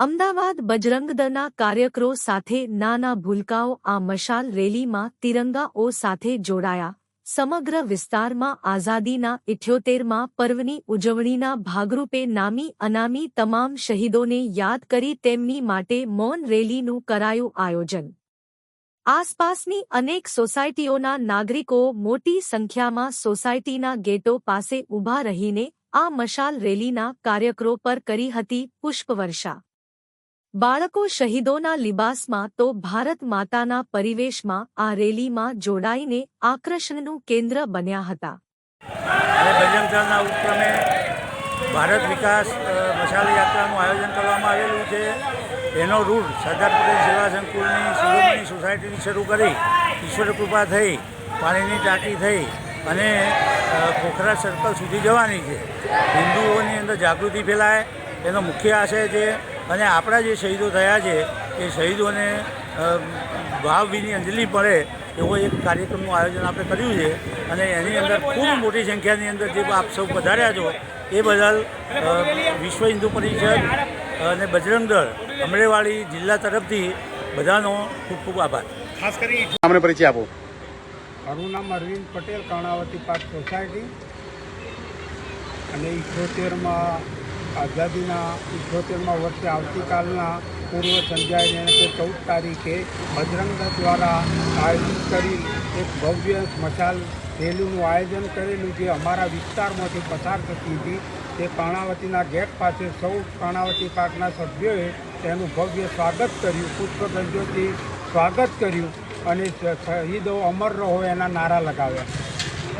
અમદાવાદ બજરંગ દળના કાર્યકરો સાથે નાના ભૂલકાઓ આ મશાલ રેલીમાં તિરંગાઓ સાથે જોડાયા. સમગ્ર વિસ્તારમાં આઝાદીના ઇઠ્યોતેરમાં પર્વની ઉજવણીના ભાગરૂપે નામી અનામી તમામ શહીદોને યાદ કરી તેમની માટે મૌન રેલીનું કરાયું આયોજન. આસપાસની અનેક સોસાયટીઓના નાગરિકો મોટી સંખ્યામાં સોસાયટીના ગેટો પાસે ઊભા રહીને આ મશાલ રેલીના કાર્યકરો પર કરી હતી પુષ્પવર્ષા. બાળકો શહીદોના લિબાસમાં તો ભારત માતાના પરિવેશમાં આ રેલીમાં જોડાઈને આકર્ષણનું કેન્દ્ર બન્યા હતા. ભારત વિકાસ મશાલ યાત્રાનું આયોજન કરવામાં આવેલું છે. એનો રૂટ સરદાર પટેલ સેવા સંકુલની શિરોમણી સોસાયટીની શરૂ કરી, ઈશ્વર કૃપા થઈ, પાણીની ટાંકી થઈ અને પોખરા સર્કલ સુધી જવાની છે. હિન્દુઓની અંદર જાગૃતિ ફેલાય, એનો મુખ્ય આશય છે અને આપણા જે શહીદો થયા છે, એ શહીદોને ભાવભીની અંજલિ પડે એવો એક કાર્યક્રમનું આયોજન આપણે કર્યું છે અને એની અંદર ખૂબ મોટી સંખ્યાની અંદર જે આપ સૌ પધાર્યા છો, એ બદલ વિશ્વ હિન્દુ પરિષદ અને બજરંગ દળ અમરેવાડી જિલ્લા તરફથી બધાનો ખૂબ ખૂબ આભાર. ખાસ કરી અમને પરિચય આપો. મારું નામ અરવિંદ પટેલ કર્ણાવતી પાર્ક સોસાયટી. અને ઇઠ્યોતેરમાં આઝાદીના ઇઠ્યોતેરમાં વર્ષે આવતીકાલના પૂર્વ સંધ્યાએ તે ચૌદ તારીખે બજરંગ દ્વારા આયોજિત કરી એક ભવ્ય મશાલ રેલીનું આયોજન કરેલું જે અમારા વિસ્તારમાંથી પસાર થતી હતી, તે કર્ણાવતીના ગેટ પાસે સૌ કર્ણાવતી પાર્કના સભ્યોએ તેનું ભવ્ય સ્વાગત કર્યું પુષ્પગંજોથી સ્વાગત કર્યું અને શહીદો અમર રહો એના નારા લગાવ્યા.